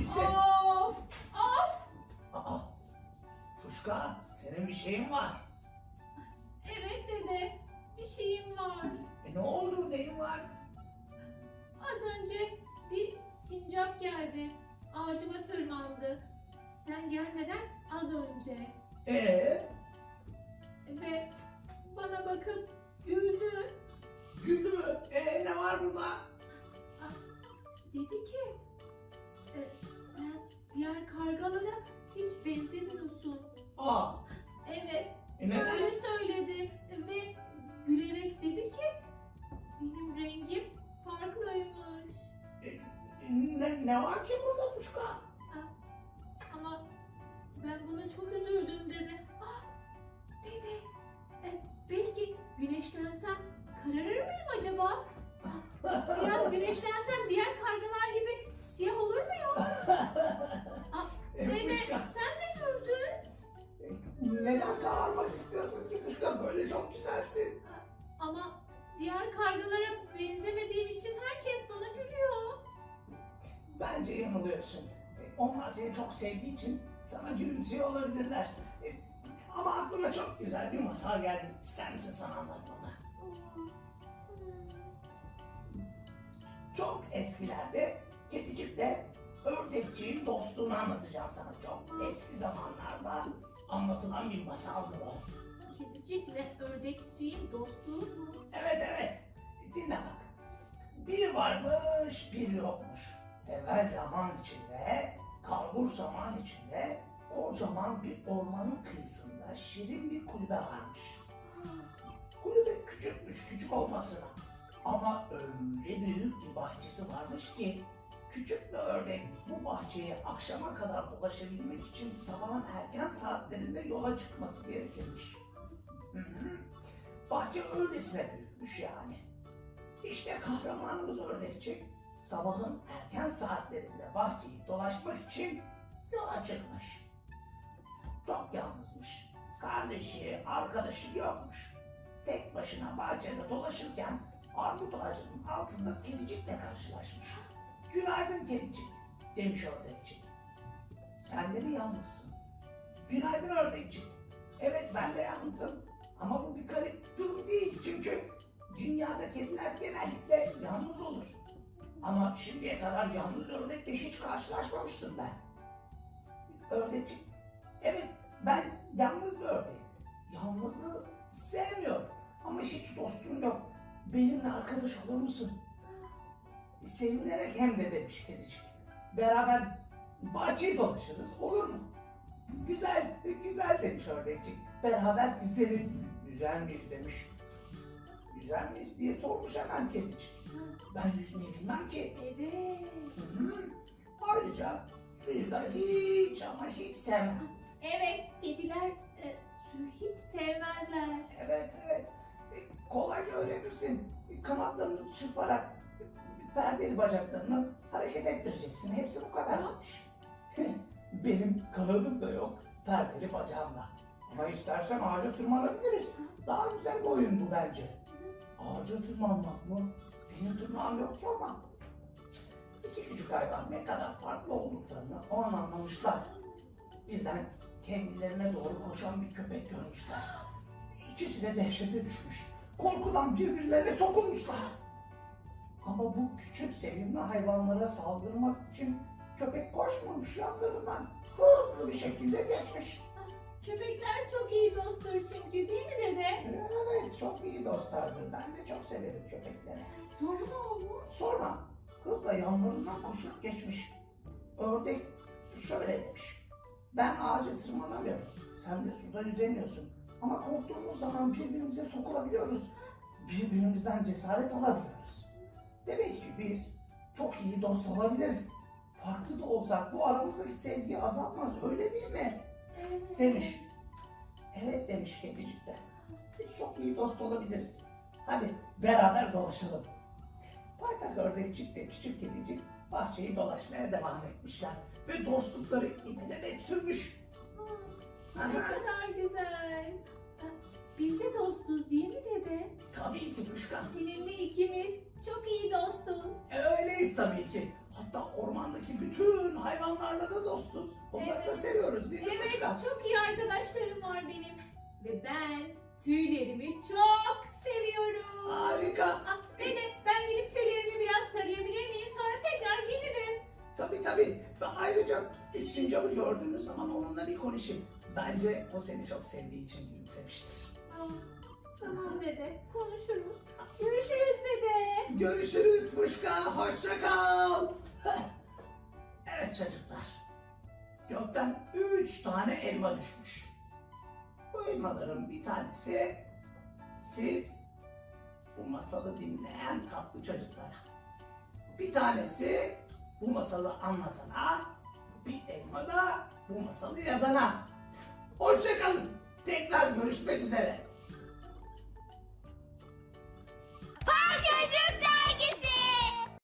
Lise. Of of. Aa. Fuşka senin bir şeyin var. Evet dede bir şeyim var. E ne oldu neyin var? Az önce bir sincap geldi. Ağacıma tırmandı. Sen gelmeden az önce. Ee? Ve bana bakıp güldü. Güldü mü? Ee ne var burada? Ah, dedi ki diğer kargalara hiç benzemiyorsun. Aa, Evet, e neden? öyle söyledi ve gülerek dedi ki, benim rengim farklıymış. E, ne, ne var ki burada kuşka? Diğer kargalara benzemediğim için herkes bana gülüyor. Bence yanılıyorsun. E, Onlar seni çok sevdiği için sana gülümsüyor olabilirler. E, Ama aklıma çok güzel bir masal geldi. İster misin sana anlatmamı? Çok eskilerde Keticik'le ördekçiğin dostluğunu anlatacağım sana. Çok eski zamanlarda anlatılan bir masaldı bu. Kedicikle ördekçiğin dostluğu mu? Evet evet. Dinle bak. Bir varmış bir yokmuş. Evvel zaman içinde, kalbur zaman içinde kocaman bir ormanın kıyısında şirin bir kulübe varmış. Kulübe küçükmüş, küçük olmasına. Ama öyle büyük bir bahçesi varmış ki küçük bir ördek bu bahçeye akşama kadar dolaşabilmek için sabahın erken saatlerinde yola çıkması gerekirmiş. Bahçe öylesine büyükmüş yani. İşte kahramanımız ördekçik sabahın erken saatlerinde bahçeyi dolaşmak için yola çıkmış. Çok yalnızmış. Kardeşi, arkadaşı yokmuş. Tek başına bahçede dolaşırken armut ağacının altında kedicikle karşılaşmış. Günaydın kedicik demiş ördekçik. Sen de mi yalnızsın? Günaydın ördekçik. Evet ben de yalnızım. Ama bu bir garip durum değil çünkü dünyada kediler genellikle yalnız olur. Ama şimdiye kadar yalnız ördekle hiç karşılaşmamıştım ben. Ördekçik, evet ben yalnız bir ördek. Yalnızlığı sevmiyorum ama hiç dostum yok. Benimle arkadaş olur musun? Sevinerek hem de demiş kedicik. Beraber bahçeyi dolaşırız olur mu? Güzel, güzel demiş ördekçik. Beraber yüzeriz. Güzel miyiz demiş. Güzel miyiz diye sormuş hemen kedicik. Ben yüzmeyi bilmem ki. Evet. Hı hı. Ayrıca suyu da hiç ama hiç sevmem. Evet, kediler e, suyu hiç sevmezler. Evet evet. E, Kolayca öğrenirsin. E, Kanatlarını çırparak e, perdeli bacaklarını hareket ettireceksin. Hepsi bu kadarmış. Benim kanadım da yok. Perdeli bacağım da. Ama istersen ağaca tırmanabiliriz. Daha güzel bir oyun bu bence. Ağaca tırmanmak mı? Benim tırnağım yok ki ama. İki küçük hayvan ne kadar farklı olduklarını o an anlamışlar. Birden kendilerine doğru koşan bir köpek görmüşler. İkisi de dehşete düşmüş. Korkudan birbirlerine sokulmuşlar. Ama bu küçük sevimli hayvanlara saldırmak için köpek koşmamış yanlarından. Hızlı bir şekilde geçmiş. Köpekler çok iyi dosttur çünkü değil mi dede? Evet çok iyi dostlardır. Ben de çok severim köpekleri. Sonra ne olmuş? Sonra hızla yanlarından koşup geçmiş. Ördek şöyle demiş. Ben ağaca tırmanamıyorum. Sen de suda yüzemiyorsun. Ama korktuğumuz zaman birbirimize sokulabiliyoruz. Birbirimizden cesaret alabiliyoruz. Demek ki biz çok iyi dost olabiliriz. Farklı da olsak bu aramızdaki sevgiyi azaltmaz öyle değil mi? Evet. Demiş. Evet demiş kedicik de. Biz çok iyi dost olabiliriz. Hadi beraber dolaşalım. Paytak ördekçik de küçük kedicik bahçeyi dolaşmaya devam etmişler. Ve dostlukları ilelebet sürmüş. Aa, ne kadar güzel. Biz de dostuz değil mi dede? Tabii ki Fuşka. Seninle ikimiz çok iyi dostuz. E, öyleyiz tabii ki. Hatta ormandaki bütün hayvanlarla da dostuz. Onları da Evet. seviyoruz değil mi Evet, Fuşka? çok iyi arkadaşlarım var benim. Ve ben tüylerimi çok seviyorum. Harika. Ah, dede ben gidip tüylerimi biraz tarayabilir miyim? Sonra tekrar gelirim. Tabii tabii. Ve ayrıca sincapı gördüğünüz zaman onunla bir konuşayım. Bence o seni çok sevdiği için gülümsemiştir. Ah, tamam dede, konuşuruz. Görüşürüz dede. Görüşürüz Fuşka. Hoşça kal. evet çocuklar. Gökten üç tane elma düşmüş. Bu elmaların bir tanesi siz bu masalı dinleyen tatlı çocuklara. Bir tanesi bu masalı anlatana, bir elma da bu masalı yazana. Hoşça kalın. Tekrar görüşmek üzere.